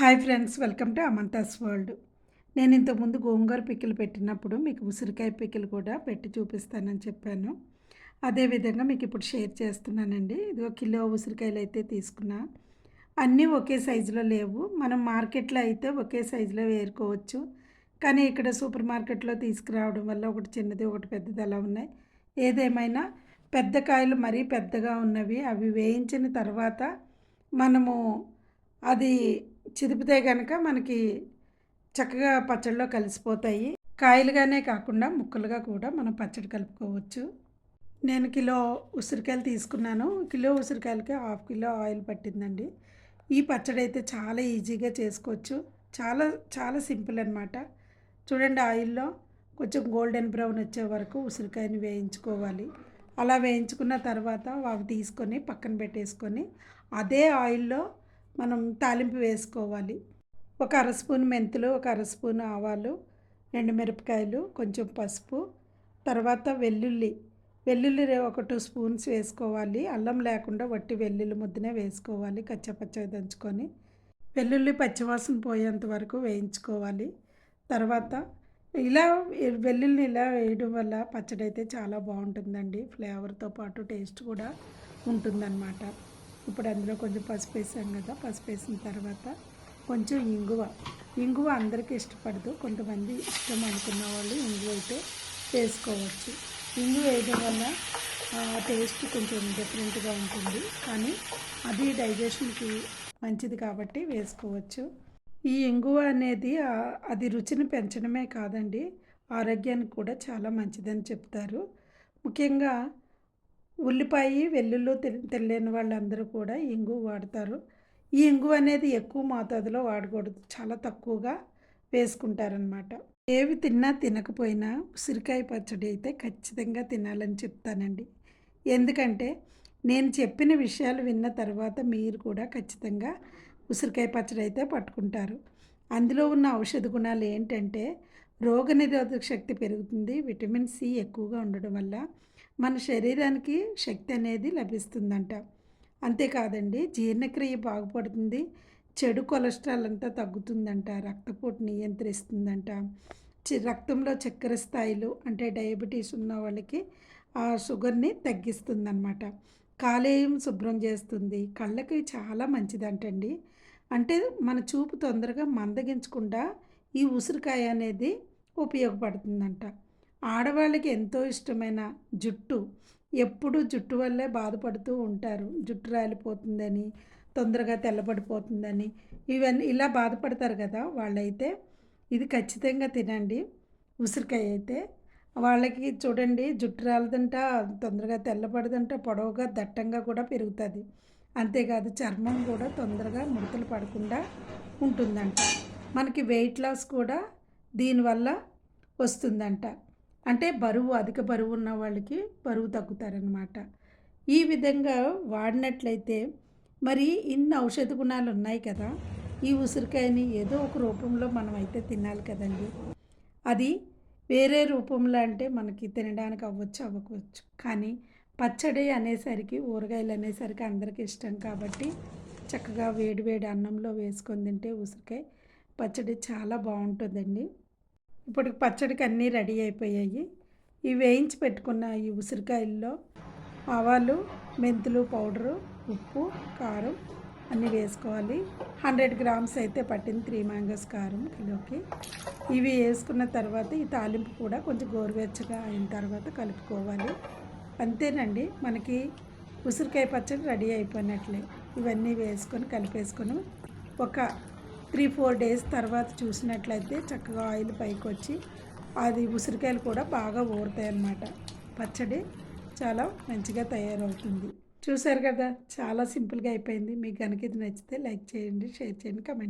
Hi friends welcome to Amantha's world. నేను ఇంతకుముందు గోంగూర పిక్కలు పెట్టినప్పుడు మీకు ఉసిరికాయ పిక్కలు కూడా పెట్టి చూపిస్తానని చెప్పాను. అదేవిధంగా మీకు ఇప్పుడు షేర్ చేస్తున్నానండి. ఇది ఒక కిలో ఉసిరికాయలు అయితే తీసుకున్నా. అన్నీ ఒకే సైజులో లేవు. మనం మార్కెట్లో అయితే ఒకే సైజులో వేరుకోవచ్చు. కానీ ఇక్కడ సూపర్ మార్కెట్లో తీసుకురావడం వల్ల ఒకటి చిన్నది ఒకటి పెద్దది అలా ఉన్నాయి. ఏదేమైనా పెద్ద కాయలు మరీ పెద్దగా ఉన్నవి అవి వేయించిన తర్వాత మనము అది చిదిపితే కనుక మనకి చక్కగా పచ్చడిలో కలిసిపోతాయి. కాయలుగానే కాకుండా ముక్కలుగా కూడా మనం పచ్చడి కలుపుకోవచ్చు. నేను కిలో ఉసిరికాయలు తీసుకున్నాను. కిలో ఉసిరికాయలకి హాఫ్ కిలో ఆయిల్ పట్టిందండి. ఈ పచ్చడి అయితే చాలా ఈజీగా చేసుకోవచ్చు. చాలా చాలా సింపుల్ అనమాట చూడండి ఆయిల్లో కొంచెం గోల్డెన్ బ్రౌన్ వచ్చే వరకు ఉసిరికాయని వేయించుకోవాలి. అలా వేయించుకున్న తర్వాత అవి తీసుకొని పక్కన పెట్టేసుకొని అదే ఆయిల్లో మనం తాలింపు వేసుకోవాలి. ఒక అర స్పూన్ మెంతులు ఒక అర స్పూన్ ఆవాలు రెండు మిరపకాయలు కొంచెం పసుపు తర్వాత వెల్లుల్లి. వెల్లుల్లి ఒక టూ స్పూన్స్ వేసుకోవాలి. అల్లం లేకుండా వట్టి వెల్లుల్లి ముద్దనే వేసుకోవాలి కచ్చపచ్చగా దంచుకొని. వెల్లుల్లి పచ్చివాసన పోయేంత వరకు వేయించుకోవాలి. తర్వాత ఇలా వెల్లుల్లి ఇలా వేయడం వల్ల పచ్చడి అయితే చాలా బాగుంటుందండి. ఫ్లేవర్తో పాటు టేస్ట్ కూడా ఉంటుందన్నమాట. ఇప్పుడు అందులో కొంచెం పసుపు వేసాం కదా పసుపు వేసిన తర్వాత కొంచెం ఇంగువ. ఇంగువ అందరికీ ఇష్టపడదు కొంతమంది ఇష్టం అనుకున్న వాళ్ళు ఇంగువ అయితే వేసుకోవచ్చు. ఇంగువ వేయడం వల్ల టేస్ట్ కొంచెం డిఫరెంట్గా ఉంటుంది కానీ అది డైజెషన్కి మంచిది కాబట్టి వేసుకోవచ్చు. ఈ ఇంగువ అనేది అది రుచిని పెంచడమే కాదండి ఆరోగ్యానికి కూడా చాలా మంచిదని చెప్తారు. ముఖ్యంగా ఉల్లిపాయ వెల్లుల్లి తెలియని వాళ్ళందరూ కూడా ఇంగు వాడతారు. ఈ ఇంగు అనేది ఎక్కువ మోతాదులో వాడకూడదు. చాలా తక్కువగా వేసుకుంటారనమాట. ఏవి తిన్నా తినకపోయినా ఉసిరికాయ పచ్చడి అయితే ఖచ్చితంగా తినాలని చెప్తానండి. ఎందుకంటే నేను చెప్పిన విషయాలు విన్న తర్వాత మీరు కూడా ఖచ్చితంగా ఉసిరికాయ పచ్చడి అయితే పట్టుకుంటారు. అందులో ఉన్న ఔషధ గుణాలు ఏంటంటే రోగనిరోధక శక్తి పెరుగుతుంది. విటమిన్ సి ఎక్కువగా ఉండడం వల్ల మన శరీరానికి శక్తి అనేది లభిస్తుందంట. అంతేకాదండి జీర్ణక్రియ బాగుపడుతుంది చెడు కొలెస్ట్రాల్ అంతా తగ్గుతుందంట రక్తపోటు నియంత్రిస్తుందంట. రక్తంలో చక్కెర స్థాయిలు అంటే డయాబెటీస్ ఉన్న వాళ్ళకి ఆ షుగర్ని తగ్గిస్తుందన్నమాట. కాలేయం శుభ్రం చేస్తుంది. కళ్ళకి చాలా మంచిదంటండి. అంటే మన చూపు తొందరగా మందగించకుండా ఈ ఉసిరికాయ అనేది ఉపయోగపడుతుందంట. ఆడవాళ్ళకి ఎంతో ఇష్టమైన జుట్టు ఎప్పుడు జుట్టు వల్లే బాధపడుతూ ఉంటారు. జుట్టు రాలిపోతుందని తొందరగా తెల్లబడిపోతుందని ఇవన్నీ ఇలా బాధపడతారు కదా వాళ్ళైతే. ఇది ఖచ్చితంగా తినండి. ఉసిరికాయ అయితే వాళ్ళకి చూడండి జుట్టు రాలదంట తొందరగా తెల్లబడదంట పొడవుగా దట్టంగా కూడా పెరుగుతుంది. అంతేకాదు చర్మం కూడా తొందరగా ముడతలు పడకుండా ఉంటుందంట. మనకి వెయిట్ లాస్ కూడా దీనివల్ల వస్తుందంట. అంటే బరువు అధిక బరువు ఉన్న వాళ్ళకి బరువు తగ్గుతారనమాట ఈ విధంగా వాడినట్లయితే మరి ఇన్ని ఔషధ గుణాలు ఉన్నాయి కదా ఈ ఉసిరికాయని ఏదో ఒక రూపంలో మనం అయితే తినాలి కదండి. అది వేరే రూపంలో అంటే మనకి తినడానికి అవ్వచ్చు అవ్వకపోవచ్చు. కానీ పచ్చడి అనేసరికి ఊరగాయలు అనేసరికి అందరికీ ఇష్టం కాబట్టి చక్కగా వేడి వేడి అన్నంలో వేసుకొని తింటే ఉసిరికాయ పచ్చడి చాలా బాగుంటుందండి. ఇప్పుడు పచ్చడికి అన్నీ రెడీ అయిపోయాయి. ఇవి వేయించి పెట్టుకున్న ఈ ఉసిరికాయల్లో ఆవాలు మెంతులు పౌడరు ఉప్పు కారం అన్నీ వేసుకోవాలి. హండ్రెడ్ గ్రామ్స్ అయితే పట్టింది త్రీ మ్యాంగోస్ కారం కిలోకి. ఇవి వేసుకున్న తర్వాత ఈ తాలింపు కూడా కొంచెం గోరువెచ్చగా అయిన తర్వాత కలుపుకోవాలి. అంతేనండి మనకి ఉసిరికాయ పచ్చడి రెడీ అయిపోయినట్లే. ఇవన్నీ వేసుకొని కలిపేసుకొని ఒక త్రీ ఫోర్ డేస్ తర్వాత చూసినట్లయితే చక్కగా ఆయిల్ పైకి వచ్చి అది ఉసిరికాయలు కూడా బాగా ఊరుతాయి అన్నమాట పచ్చడి చాలా మంచిగా తయారవుతుంది. చూసారు కదా చాలా సింపుల్గా అయిపోయింది. మీకు కనుక ఇది నచ్చితే లైక్ చేయండి షేర్ చేయండి కమెంట్